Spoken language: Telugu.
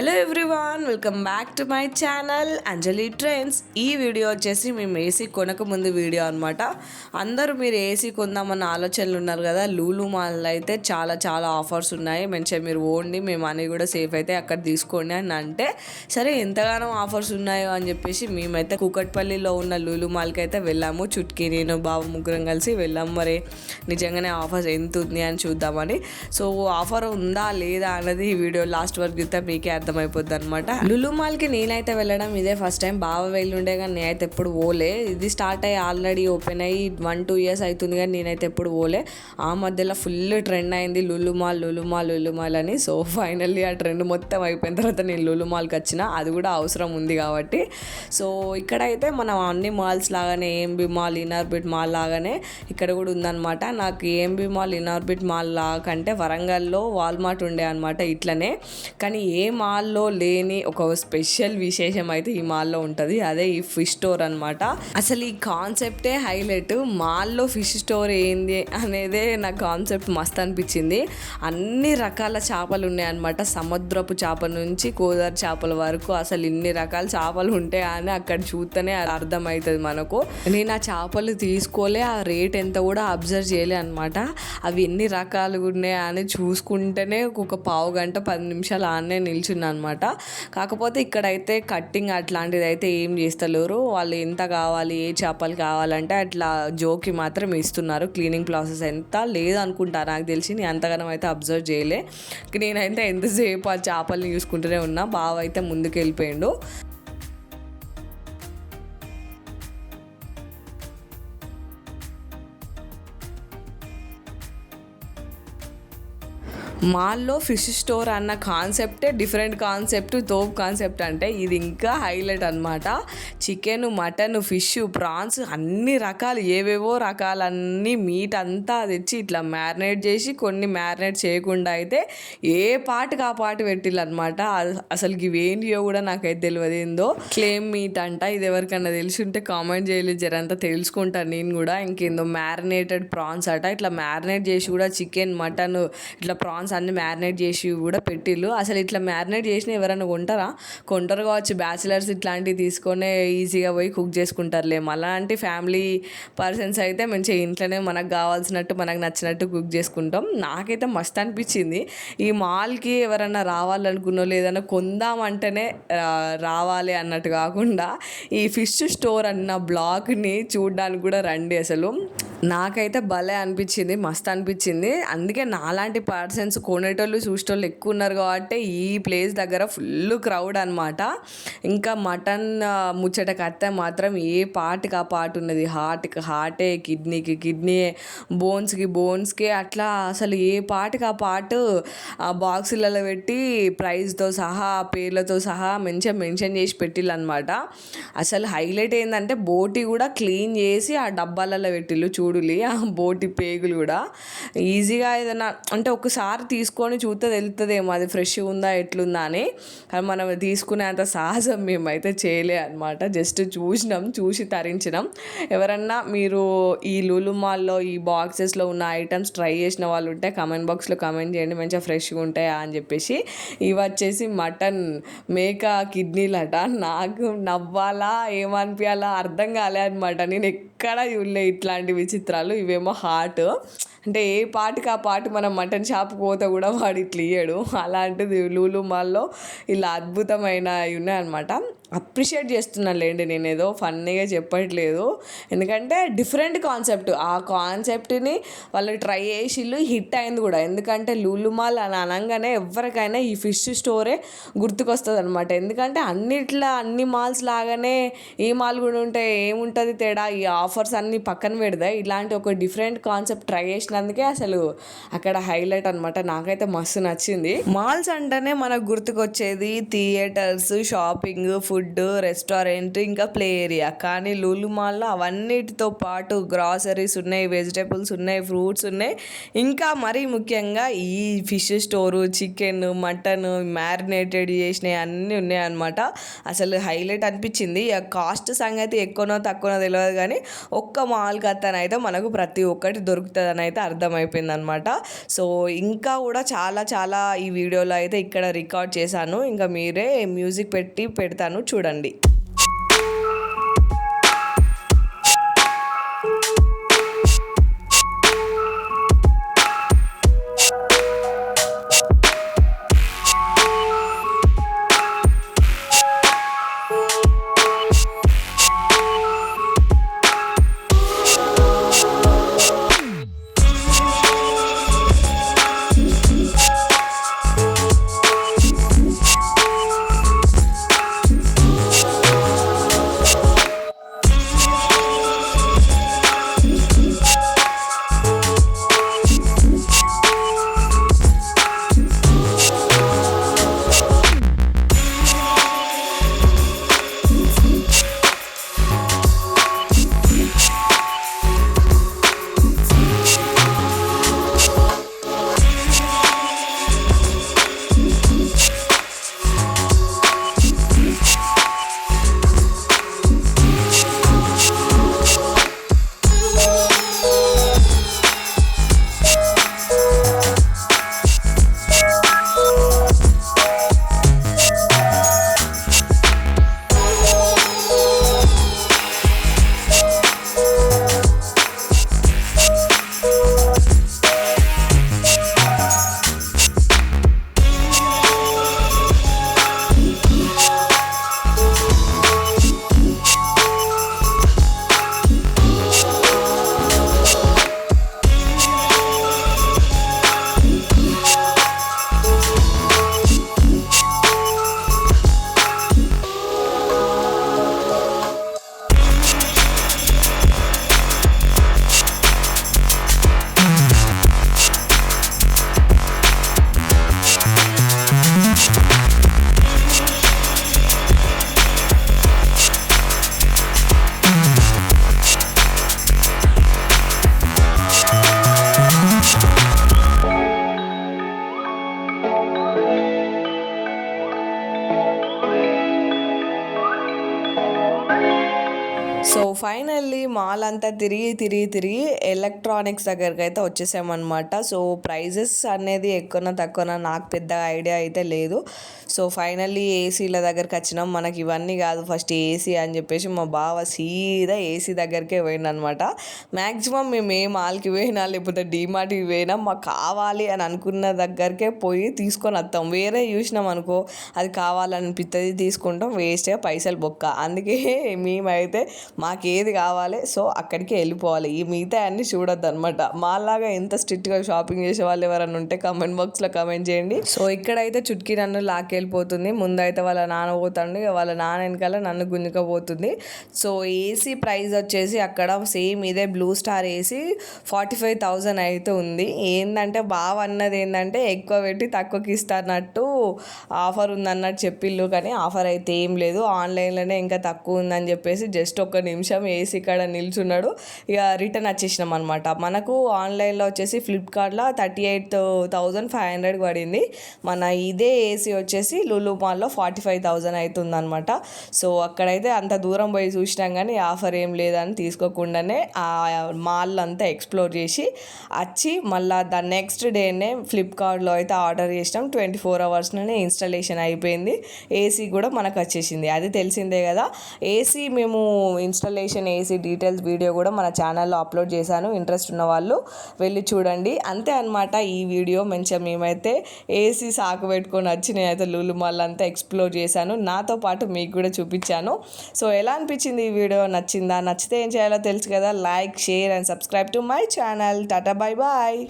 Welcome back to my channel Anjali trends ఈ వీడియో వచ్చేసి మేము ఏసీ కొనక ముందు వీడియో అనమాట అందరూ మీరు ఏసీ కొందామన్న ఆలోచనలు ఉన్నారు కదా. లూలు మాల్ అయితే చాలా చాలా ఆఫర్స్ ఉన్నాయి. మంచిగా మీరు ఓండి మేము మనీ కూడా సేఫ్ అయితే అక్కడ తీసుకోండి అని అంటే సరే ఎంతగానో ఆఫర్స్ ఉన్నాయో అని చెప్పేసి మేమైతే కూకట్పల్లిలో ఉన్న లూలు మాల్కి అయితే వెళ్ళాము. చుట్కీ నేను బాబు ముగ్గురం కలిసి వెళ్ళాము. మరి నిజంగానే ఆఫర్స్ ఎంత ఉంది అని చూద్దామని. సో ఆఫర్ ఉందా లేదా అన్నది ఈ వీడియో లాస్ట్ వరకు అయితే మీకే అర్థమైపోద్ది అనమాట లులు మాల్కి నేనైతే వెళ్ళడం ఇదే ఫస్ట్ టైం. బాగా వెళ్ళుండే కానీ నేనైతే ఎప్పుడు పోలే. ఇది స్టార్ట్ అయ్యి ఆల్రెడీ ఓపెన్ అయ్యి వన్ టూ ఇయర్స్ అవుతుంది కానీ నేనైతే ఎప్పుడు పోలే. ఆ మధ్యలో ఫుల్ ట్రెండ్ అయింది Lulu mall Lulu mall Lulu mall అని. సో ఫైనల్లీ ఆ ట్రెండ్ మొత్తం అయిపోయిన తర్వాత నేను లులు మాల్కి వచ్చిన. అది కూడా అవసరం ఉంది కాబట్టి. సో ఇక్కడైతే మనం అన్ని మాల్స్ లాగానే ఏంబి మాల్ ఇనార్బిట్ మాల్ లాగానే ఇక్కడ కూడా ఉందన్నమాట. నాకు ఏంబి మాల్ ఇనార్బిట్ మాల్ లా కంటే వరంగల్లో వాల్మార్ట్ ఉండే అనమాట ఇట్లనే. కానీ ఏ మాల్లో లేని ఒక స్పెషల్ విశేషం అయితే ఈ మాల్లో ఉంటుంది. అదే ఈ ఫిష్ స్టోర్ అనమాట అసలు ఈ కాన్సెప్టే హైలైట్. మాల్లో ఫిష్ స్టోర్ ఏంది అనేదే నా కాన్సెప్ట్ మస్త్ అనిపించింది. అన్ని రకాల చేపలు ఉన్నాయన్నమాట. సముద్రపు చేప నుంచి కోదారి చేపల వరకు అసలు ఇన్ని రకాల చేపలు ఉంటాయి అని అక్కడ చూస్తేనే అర్థమవుతుంది మనకు. నేను ఆ చేపలు తీసుకోలే ఆ రేట్ ఎంత కూడా అబ్జర్వ్ చేయలే అనమాట అవి ఎన్ని రకాలుగా ఉన్నాయా అని చూసుకుంటేనే ఒక పావు గంట పది నిమిషాలు ఆనే నిల్చున్నాను అనమాట కాకపోతే ఇక్కడైతే కట్టింగ్ అట్లాంటిది అయితే ఏం చేస్తలేరు. వాళ్ళు ఎంత కావాలి ఏ చేపలు కావాలంటే అట్లా జోకి మాత్రం ఇస్తున్నారు. క్లీనింగ్ ప్రాసెస్ ఎంత లేదనుకుంటా నాకు తెలిసి. నేను అంతగానం అయితే అబ్జర్వ్ చేయలే. నేనైతే ఎంతసేపు ఆ చేపల్ని చూసుకుంటూనే ఉన్నా. బావ అయితే ముందుకు వెళ్ళిపోయిండు మాల్లో ఫిష్ స్టోర్ అన్న కాన్సెప్టే డిఫరెంట్ కాన్సెప్ట్ తోపు కాన్సెప్ట్ అంటే ఇది ఇంకా హైలైట్ అనమాట చికెన్ మటన్ ఫిష్ ప్రాన్స్ అన్ని రకాలు ఏవేవో రకాలన్నీ మీట్ అంతా తెచ్చి ఇట్లా మ్యారినేట్ చేసి కొన్ని మ్యారినేట్ చేయకుండా అయితే ఏ పాటకు ఆ పాటు పెట్టిల్లనమాట అసలు ఇవేంటియో కూడా నాకైతే తెలియదు ఏందో. క్లేమ్ మీట్ అంట ఇది ఎవరికన్నా తెలిసి ఉంటే కామెంట్ చేయలేదు జరంతా తెలుసుకుంటాను నేను కూడా. ఇంకేందో మ్యారినేటెడ్ ప్రాన్స్ అట. ఇట్లా మ్యారినేట్ చేసి కూడా చికెన్ మటన్ ఇట్లా ప్రాన్స్ అన్ని మ్యారినేట్ చేసి కూడా పెట్టిళ్ళు. అసలు ఇట్లా మ్యారినేట్ చేసిన ఎవరైనా కొంటారా? కొంటారు కావచ్చు. బ్యాచిలర్స్ ఇట్లాంటివి తీసుకొనే ఈజీగా పోయి కుక్ చేసుకుంటారులే. అలాంటి ఫ్యామిలీ పర్సన్స్ అయితే మంచిగా ఇంట్లోనే మనకు కావాల్సినట్టు మనకు నచ్చినట్టు కుక్ చేసుకుంటాం. నాకైతే మస్త్ అనిపించింది. ఈ మాల్కి ఎవరన్నా రావాలనుకున్నో లేదన్నా కొందామంటేనే రావాలి అన్నట్టు కాకుండా ఈ ఫిష్ స్టోర్ అన్న బ్లాగ్ని చూడడానికి కూడా రండి అసలు. నాకైతే భలే అనిపించింది. మస్త్ అనిపించింది. అందుకే నాలాంటి పర్సన్స్ కొనేటోళ్ళు చూసేటోళ్ళు ఎక్కువ ఉన్నారు కాబట్టి ఈ ప్లేస్ దగ్గర ఫుల్ క్రౌడ్ అనమాట ఇంకా మటన్ ముచ్చటకి అత్తే మాత్రం ఏ పార్ట్కి ఆ పార్ట్ ఉన్నది. హార్ట్కి హార్టే కిడ్నీకి కిడ్నీ బోన్స్కి బోన్స్కి అట్లా అసలు ఏ పార్ట్కి ఆ పార్ట్ ఆ బాక్సులలో పెట్టి ప్రైస్తో సహా పేర్లతో సహా మంచిగా మెన్షన్ చేసి పెట్టిల్లనమాట అసలు హైలైట్ ఏంటంటే బోటి కూడా క్లీన్ చేసి ఆ డబ్బాలలో పెట్టిల్లు చూడులి ఆ బోటి పేగులు కూడా. ఈజీగా ఏదైనా అంటే ఒకసారి తీసుకొని చూస్తే తెలుస్తుందేమో అది ఫ్రెష్ ఉందా ఎట్లుందా అని. అది మనం తీసుకునేంత సాహసం మేమైతే చేయలే అనమాట జస్ట్ చూసినాం చూసి తరించినాం. ఎవరన్నా మీరు ఈ లూలు మాల్లో ఈ బాక్సెస్లో ఉన్న ఐటమ్స్ ట్రై చేసిన వాళ్ళు ఉంటే కమెంట్ బాక్స్లో కమెంట్ చేయండి మంచిగా ఫ్రెష్గా ఉంటాయా అని చెప్పేసి. ఇవి వచ్చేసి మటన్ మేక కిడ్నీలట. నాకు నవ్వాలా ఏమనిపించాలా అర్థం కాలే అనమాట నేను ఎక్కడ చూడలే ఇట్లాంటి విచిత్రాలు. ఇవేమో హార్ట్ అంటే ఏ పాటికి ఆ పాటు మనం మటన్ షాప్ పోతే కూడా వాడు ఇట్లా ఇయ్యడు. అలాంటిది లూలు మాల్లో ఇలా అద్భుతమైన ఉన్నాయన్నమాట. అప్రిషియేట్ చేస్తున్నాను లేండి నేను ఏదో ఫన్నీగా చెప్పట్లేదు. ఎందుకంటే డిఫరెంట్ కాన్సెప్ట్. ఆ కాన్సెప్ట్ని వాళ్ళు ట్రై చేసిళ్ళు హిట్ అయింది కూడా. ఎందుకంటే లూలుమాల్ అని అనగానే ఎవరికైనా ఈ ఫిష్ స్టోరే గుర్తుకొస్తుంది అనమాట ఎందుకంటే అన్నిట్లా అన్ని మాల్స్ లాగానే ఈ మాల్ కూడా ఉంటే ఏముంటుంది తేడా? ఈ ఆఫర్స్ అన్ని పక్కన పెడదా? ఇలాంటి ఒక డిఫరెంట్ కాన్సెప్ట్ ట్రై చేసినందుకే అసలు అక్కడ హైలైట్ అనమాట నాకైతే మస్తు నచ్చింది. మాల్స్ అంటేనే మనకు గుర్తుకొచ్చేది theatres shopping food food restaurant ఇంకా ప్లే ఏరియా. కానీ లూలు మాల్లో అవన్నిటితో పాటు గ్రాసరీస్ ఉన్నాయి వెజిటేబుల్స్ ఉన్నాయి ఫ్రూట్స్ ఉన్నాయి. ఇంకా మరీ ముఖ్యంగా ఈ fish store chicken mutton marinated చేసినవి అన్నీ ఉన్నాయి అనమాట అసలు హైలైట్ అనిపించింది. కాస్ట్ సంగతి ఎక్కువనో తక్కువనో తెలియదు కానీ ఒక్క మాల్ అయితే మనకు ప్రతి ఒక్కటి దొరుకుతుందని అయితే అర్థమైపోయింది అనమాట సో ఇంకా కూడా చాలా చాలా ఈ వీడియోలో అయితే ఇక్కడ రికార్డ్ చేశాను. ఇంకా మీరే మ్యూజిక్ పెట్టి పెడతాను. చూడండి. ఫైనల్లీ మాల్ అంతా తిరిగి తిరిగి తిరిగి ఎలక్ట్రానిక్స్ దగ్గరికి అయితే వచ్చేసామన్నమాట. సో ప్రైజెస్ అనేది ఎక్కువన తక్కువన నాకు పెద్ద ఐడియా అయితే లేదు. సో ఫైనల్లీ ఏసీల దగ్గరికి వచ్చినాం. మనకి ఇవన్నీ కాదు ఫస్ట్ ఏసీ అని చెప్పేసి మా బావ సీదా ఏసీ దగ్గరికే పోయిందనమాట మ్యాక్సిమం మేము ఏ మాల్కి పోయినా లేకపోతే డీమార్ట్కి పోయినా మాకు కావాలి అని అనుకున్న దగ్గరికే పోయి తీసుకొని వస్తాం వేరే చూసినాం అనుకో అది కావాలనిపిస్తుంది తీసుకుంటాం. వేస్ట్గా పైసలు బొక్క. అందుకే మేమైతే మాకు ఏది కావాలి? సో అక్కడికి వెళ్ళిపోవాలి. ఈ మిగతా అన్నీ చూడొద్దు అనమాట మాలాగా ఎంత స్ట్రిక్ట్గా షాపింగ్ చేసే వాళ్ళు ఎవరైనా ఉంటే కమెంట్ బాక్స్లో కమెంట్ చేయండి. సో ఇక్కడైతే చుట్కీ నన్ను లాక్కెళ్ళిపోతుంది. ముందైతే వాళ్ళ నాన్న పోతాడు. వాళ్ళ నాన్న వెనకాల నన్ను గుంజుకపోతుంది. సో ఏసీ ప్రైస్ వచ్చేసి అక్కడ సేమ్ ఇదే Blue Star AC forty five thousand అయితే ఉంది. ఏంటంటే బాగా అన్నది ఏంటంటే ఎక్కువ పెట్టి తక్కువకి ఇస్తారన్నట్టు ఆఫర్ ఉందన్నట్టు చెప్పిళ్ళు కానీ ఆఫర్ అయితే ఏం లేదు. ఆన్లైన్లోనే ఇంకా తక్కువ ఉందని చెప్పేసి జస్ట్ ఒక నిమిషం ఏసీ కాడ నిల్చున్నాడు. ఇక రిటర్న్ వచ్చేసినాం అనమాట మనకు ఆన్లైన్లో వచ్చేసి ఫ్లిప్కార్ట్లో thirty eight thousand five hundred పడింది. మన ఇదే ఏసీ వచ్చేసి లులు మాల్లో ఫార్టీ ఫైవ్ థౌజండ్ అవుతుంది అనమాట సో అక్కడైతే అంత దూరం పోయి చూసినాం కానీ ఆఫర్ ఏం లేదని తీసుకోకుండానే ఆ మాల్ అంతా ఎక్స్ప్లోర్ చేసి వచ్చి మళ్ళీ ద నెక్స్ట్ డేనే ఫ్లిప్కార్ట్లో అయితే ఆర్డర్ చేసినాం. ట్వంటీ ఫోర్ అవర్స్లోనే ఇన్స్టాలేషన్ అయిపోయింది. ఏసీ కూడా మనకు వచ్చేసింది. అది తెలిసిందే కదా. ఏసీ మేము ఇన్స్టాలేషన్ ఏసీ డీటెయిల్స్ వీడియో కూడా మన ఛానల్లో అప్లోడ్ చేశాను. ఇంట్రెస్ట్ ఉన్న వాళ్ళు వెళ్ళి చూడండి. అంతే అనమాట ఈ వీడియో. మంచిగా మేమైతే ఏసీ సాకు పెట్టుకొని వచ్చి నేనైతే లూలు మాల్ అంతా ఎక్స్ప్లోర్ చేశాను. నాతో పాటు మీకు కూడా చూపించాను. సో ఎలా అనిపించింది ఈ వీడియో? నచ్చిందా? నచ్చితే ఏం చేయాలో తెలుసు కదా. Like share and subscribe to my channel. Tata bye bye.